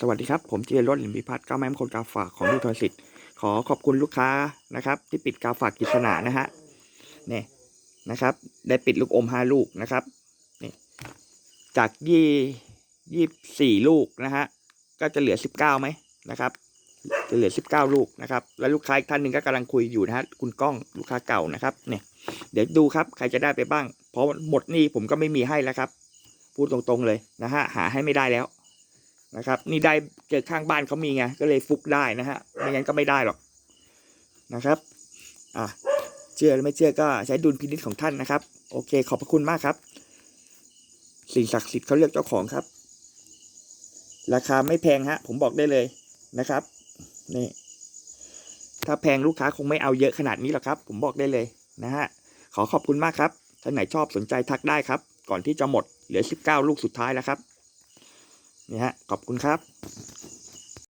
สวัสดีครับ ผมเจริญรถหลิมพิพัฒน์ก้าแม่มคนกาฝากของลูกทรสิทธิ์ขอขอบคุณลูกค้านะครับ ที่ปิดกาฝากกิษณานะฮะเนี่ยนะครับ ได้ปิดลูกอมห้าลูกนะครับนี่จากยี่ยี่สี่ลูกนะฮะก็จะเหลือสิบเก้าไหมนะครับ จะเหลือสิบเก้าลูกนะครับ แล้วลูกค้าอีกท่านหนึ่งก็กำลังคุยอยู่นะฮะคุณก้องลูกค้าเก่านะครับเนี่ยเดี๋ยวดูครับใครจะได้ไปบ้าง เพราะหมดนี่ผมก็ไม่มีให้แล้วครับ พูดตรงๆเลยนะฮะหาให้ไม่ได้แล้ว นะครับ นี่ได้เจอข้างบ้านเขามีไงก็เลยฟุกได้นะฮะไม่งั้นก็ไม่ได้หรอกนะครับอะเชื่อหรือไม่เชื่อก็ใช้ดุลพินิจของท่านนะครับ โอเค ขอบพระคุณมากครับ สิ่งศักดิ์สิทธิ์เขาเลือกเจ้าของครับ ราคาไม่แพงฮะ ผมบอกได้เลยนะครับนี่ถ้าแพงลูกค้าคงไม่เอาเยอะขนาดนี้หรอกครับ ผมบอกได้เลยนะฮะขอขอบคุณมากครับท่านไหนชอบสนใจทักได้ครับ ก่อนที่จะหมดเหลือ 19 ลูกสุดท้ายแล้วครับ นี่ฮะ ขอบคุณครับ